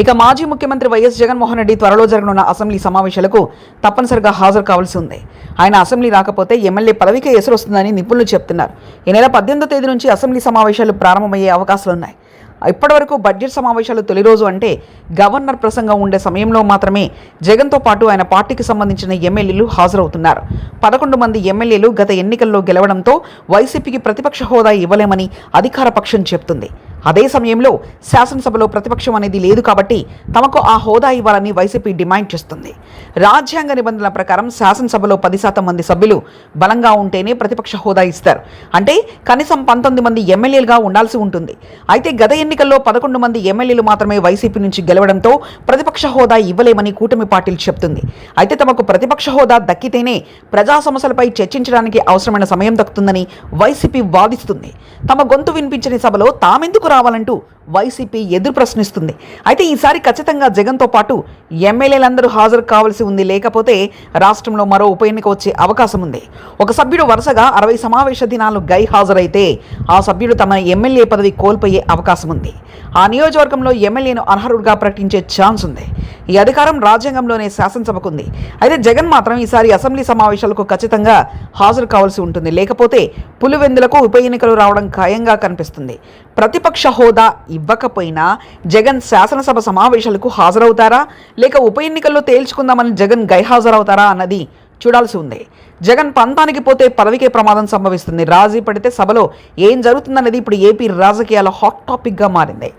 ఇక మాజీ ముఖ్యమంత్రి వైఎస్ జగన్మోహన్ రెడ్డి త్వరలో జరగనున్న అసెంబ్లీ సమావేశాలకు తప్పనిసరిగా హాజరు కావాల్సి ఉంది ఆయన అసెంబ్లీ రాకపోతే ఎమ్మెల్యే పదవికే ఎసురొస్తుందని నిపుణులు చెప్తున్నారు. ఈ నెల పద్దెనిమిదో తేదీ నుంచి అసెంబ్లీ సమావేశాలు ప్రారంభమయ్యే అవకాశాలున్నాయి ఇప్పటివరకు బడ్జెట్ సమావేశాలు తొలి రోజు అంటే గవర్నర్ ప్రసంగం ఉండే సమయంలో మాత్రమే జగన్తో పాటు ఆయన పార్టీకి సంబంధించిన ఎమ్మెల్యేలు హాజరవుతున్నారు. పదకొండు మంది ఎమ్మెల్యేలు గత ఎన్నికల్లో గెలవడంతో వైసీపీకి ప్రతిపక్ష హోదా ఇవ్వలేమని అధికార పక్షం చెప్తుంది. అదే సమయంలో శాసనసభలో ప్రతిపక్షం అనేది లేదు కాబట్టి తమకు ఆ హోదా ఇవ్వాలని వైసీపీ డిమాండ్ చేస్తుంది. రాజ్యాంగ నిబంధనల ప్రకారం శాసనసభలో పది శాతం మంది సభ్యులు బలంగా ఉంటేనే ప్రతిపక్ష హోదా ఇస్తారు. అంటే కనీసం పంతొమ్మిది మంది ఎమ్మెల్యేలుగా ఉండాల్సి ఉంటుంది. అయితే గత ఎన్నికల్లో పదకొండు మంది ఎమ్మెల్యేలు మాత్రమే వైసీపీ నుంచి గెలవడంతో ప్రతిపక్ష హోదా ఇవ్వలేమని కూటమి పార్టీలు చెప్తుంది. అయితే తమకు ప్రతిపక్ష హోదా దక్కితేనే ప్రజా సమస్యలపై చర్చించడానికి అవసరమైన సమయం దక్కుతుందని వైసీపీ వాదిస్తుంది. తమ గొంతు వినిపించని సభలో తామెందుకు రావాలంటూ వైసీపీ ఎదురు ప్రశ్నిస్తుంది. అయితే ఈసారి ఖచ్చితంగా జగన్తో పాటు ఎమ్మెల్యేలందరూ హాజరు కావాల్సి ఉంది. లేకపోతే రాష్ట్రంలో మరో ఉప ఎన్నిక వచ్చే అవకాశం ఉంది. ఒక సభ్యుడు వరుసగా అరవై సమావేశ దినాలు గై హాజరైతే ఆ సభ్యుడు తమ ఎమ్మెల్యే పదవి కోల్పోయే అవకాశం ఉంది. ఆ నియోజకవర్గంలో ఎమ్మెల్యేను అనర్హుడిగా ప్రకటించే ఛాన్స్ ఉంది. ఈ అధికారం రాజ్యాంగంలోనే శాసనసభకుంది. అయితే జగన్ మాత్రం ఈసారి అసెంబ్లీ సమావేశాలకు ఖచ్చితంగా హాజరు కావాల్సి ఉంటుంది. లేకపోతే పులివెందులకు ఉప ఎన్నికలు రావడం ఖాయంగా కనిపిస్తుంది. ప్రతిపక్ష హోదా ఇవ్వకపోయినా జగన్ శాసనసభ సమావేశాలకు హాజరవుతారా? లేక ఉప ఎన్నికల్లో తేల్చుకుందామని జగన్ గైహాజరవుతారా అన్నది చూడాల్సి ఉంది. జగన్ పంతానికి పోతే పదవికే ప్రమాదం సంభవిస్తుంది. రాజీ పడితే సభలో ఏం జరుగుతుందనేది ఇప్పుడు ఏపీ రాజకీయాల హాట్ టాపిక్గా మారింది.